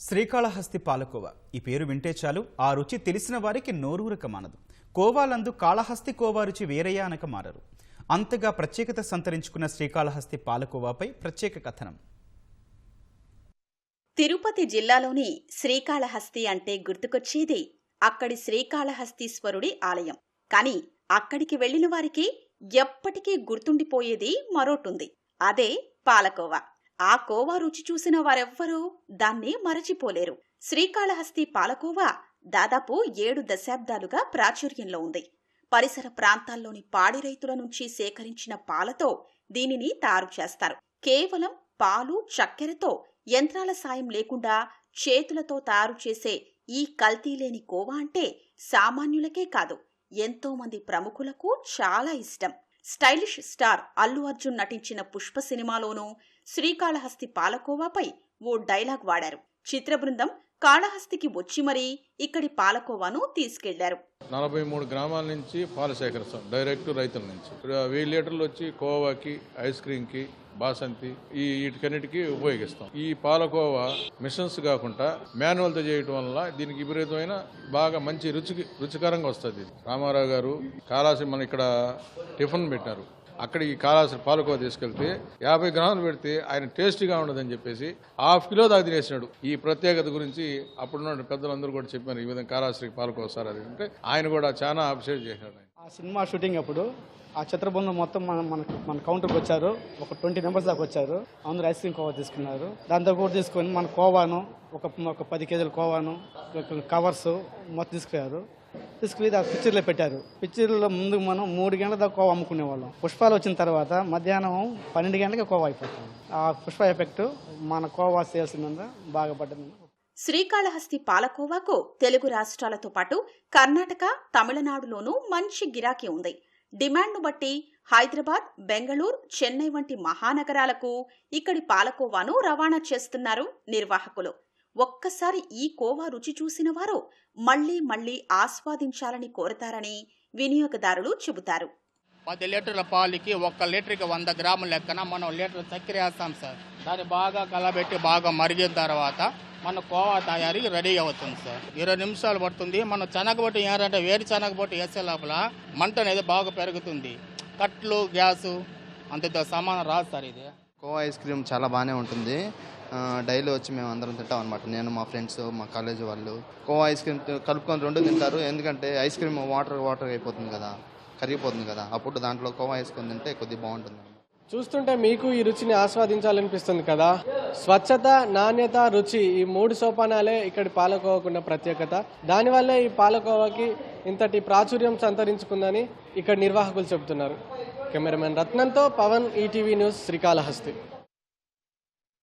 శ్రీకాళహస్తి పాలకోవా. ఈ పేరు వింటే చాలు. ఆ రుచి తెలిసిన వారికి నోరూరక మానదు కోవాలందు కాళహస్తి కోవా రుచి వేరయ్యా అనక మారరు. అంతగా ప్రత్యేకత సంతరించుకున్న శ్రీకాళహస్తి పాలకోవాపై ప్రత్యేక కథనం. తిరుపతి జిల్లాలోని శ్రీకాళహస్తి అంటే గుర్తుకొచ్చేది. అక్కడి శ్రీకాళహస్తీశ్వరుడి ఆలయం. కాని అక్కడికి వెళ్ళిన వారికి ఎప్పటికీ గుర్తుండిపోయేది మరోటుంది. అదే పాలకోవా. ఆ కోవా రుచి చూసిన వారెవ్వరూ దాన్ని మరచిపోలేరు. శ్రీకాళహస్తి పాలకోవా దాదాపు ఏడు దశాబ్దాలుగా ప్రాచుర్యంలో ఉంది. పరిసర ప్రాంతాల్లోని పాడి రైతుల నుంచి సేకరించిన పాలతో దీనిని తయారు చేస్తారు. కేవలం పాలు చక్కెరతో యంత్రాల సాయం లేకుండా చేతులతో తయారు చేసే ఈ కల్తీ లేని కోవా అంటే సామాన్యులకే కాదు ఎంతోమంది ప్రముఖులకు చాలా ఇష్టం. స్టైలిష్ స్టార్ అల్లు అర్జున్ నటించిన పుష్ప సినిమాలోనూ శ్రీకాళహస్తి పాలకోవాపై ఓ డైలాగ్ వాడారు. చిత్ర బృందం కాళహస్తికి వచ్చి మరీ ఇక్కడి పాలకోవాను తీసుకెళ్ళారు. నలభై మూడు గ్రామాల నుంచి పాలు సేకరిస్తాం డైరెక్ట్ రైతుల నుంచి. వెయ్యి లీటర్లు వచ్చి కోవాకి ఐస్ క్రీమ్కి బాసంతి ఈ వీటికన్నిటికీ ఉపయోగిస్తాం. ఈ పాలకోవా మిషన్స్ కాకుండా మాన్యువల్తో చేయటం వల్ల దీనికి విపరీతమైన బాగా మంచి రుచికి రుచికరంగా వస్తుంది రామారావు గారు కాళాసి మన ఇక్కడ టిఫిన్ పెట్టారు. అక్కడ ఈ కాళాసి పాలకోవ తీసుకెళ్తే యాభై గ్రాములు పెడితే ఆయన టేస్టీగా ఉండదని చెప్పేసి హాఫ్ కిలో దాకా తినేసినాడు. ఈ ప్రత్యేకత గురించి అప్పుడున్న పెద్దలందరూ కూడా చెప్పారు ఈ విధంగా కాలాశ్రీ పాలకోవ సార్ అది అంటే ఆయన కూడా చాలా అప్రిషియేట్ చేశాడు సినిమా షూటింగ్ అప్పుడు ఆ చిత్రబృందం మొత్తం మన మనకు మన కౌంటర్కి వచ్చారు. ఒక ట్వంటీ మెంబర్స్ దాకా వచ్చారు. అందరూ ఐస్ క్రీమ్ కోవా తీసుకున్నారు. దాంతో కూడా తీసుకొని మన కోవాను ఒక ఒక పది కేజీల కోవాను కవర్స్ మొత్తం తీసుకుపోయారు. తీసుకుని ఆ పిక్చర్లో పెట్టారు. పిక్చర్లో ముందు మనం మూడు గంటల దాకా కోవా అమ్ముకునేవాళ్ళం. పుష్పాలు వచ్చిన తర్వాత మధ్యాహ్నం పన్నెండు గంటలకి కోవా అయిపోతుంది. ఆ పుష్ప ఎఫెక్ట్ మన కోవా సేల్స్ మీద బాగా పడ్డది. శ్రీకాళహస్తి పాలకోవాకు తెలుగు రాష్ట్రాలతో పాటు కర్ణాటక తమిళనాడులోనూ మంచి గిరాకీ ఉంది. డిమాండ్ను బట్టి హైదరాబాద్ బెంగళూరు చెన్నై వంటి మహానగరాలకు ఇక్కడి పాలకోవాను రవాణా చేస్తున్నారు నిర్వాహకులు. ఒక్కసారి ఈ కోవా రుచి చూసిన వారు మళ్ళీ మళ్ళీ ఆస్వాదించాలని కోరతారని వినియోగదారులు చెబుతారు. పది లీటర్ల పాలకి ఒక్క లీటర్కి వంద గ్రాముల లెక్కన మనం లీటర్ చక్కెర వేస్తాం సార్. దాన్ని బాగా కలబెట్టి బాగా మరిగిన తర్వాత మన కోవా తయారీ రెడీ అవుతుంది సార్ ఇరవై నిమిషాలు పడుతుంది. మనం శనగబొట్టు ఏంటంటే వేడి శనగబొట్టు వేసే లోపల మంట అనేది బాగా పెరుగుతుంది. కట్లు గ్యాసు అంతతో సమానం రాదు సార్ ఇది. కోవా ఐస్ క్రీమ్ చాలా బాగానే ఉంటుంది. ఆ, డైలీ వచ్చి మేము అందరం తింటాం అనమాట నేను మా ఫ్రెండ్స్ మా కాలేజ్ వాళ్ళు. కోవా ఐస్ క్రీమ్ కలుపుకొని రెండు తింటారు. ఎందుకంటే ఐస్ క్రీమ్ వాటర్ వాటర్ అయిపోతుంది కదా. కరిగిపోతుంది కదా. అప్పుడు దాంట్లో కోవా వేసుకొని తింటే కొద్దిగా బాగుంటుంది. చూస్తుంటే మీకు ఈ రుచిని ఆస్వాదించాలనిపిస్తుంది కదా. స్వచ్ఛత నాణ్యత రుచి ఈ మూడు సోపానాలే ఇక్కడి పాలకోవకున్న ప్రత్యేకత. దానివల్లే ఈ పాలకోవాకి ఇంతటి ప్రాచుర్యం సంతరించుకుందని ఇక్కడ నిర్వాహకులు చెబుతున్నారు. కెమెరామెన్ రత్నంతో పవన్ ఈటీవీ న్యూస్ శ్రీకాళహస్తి.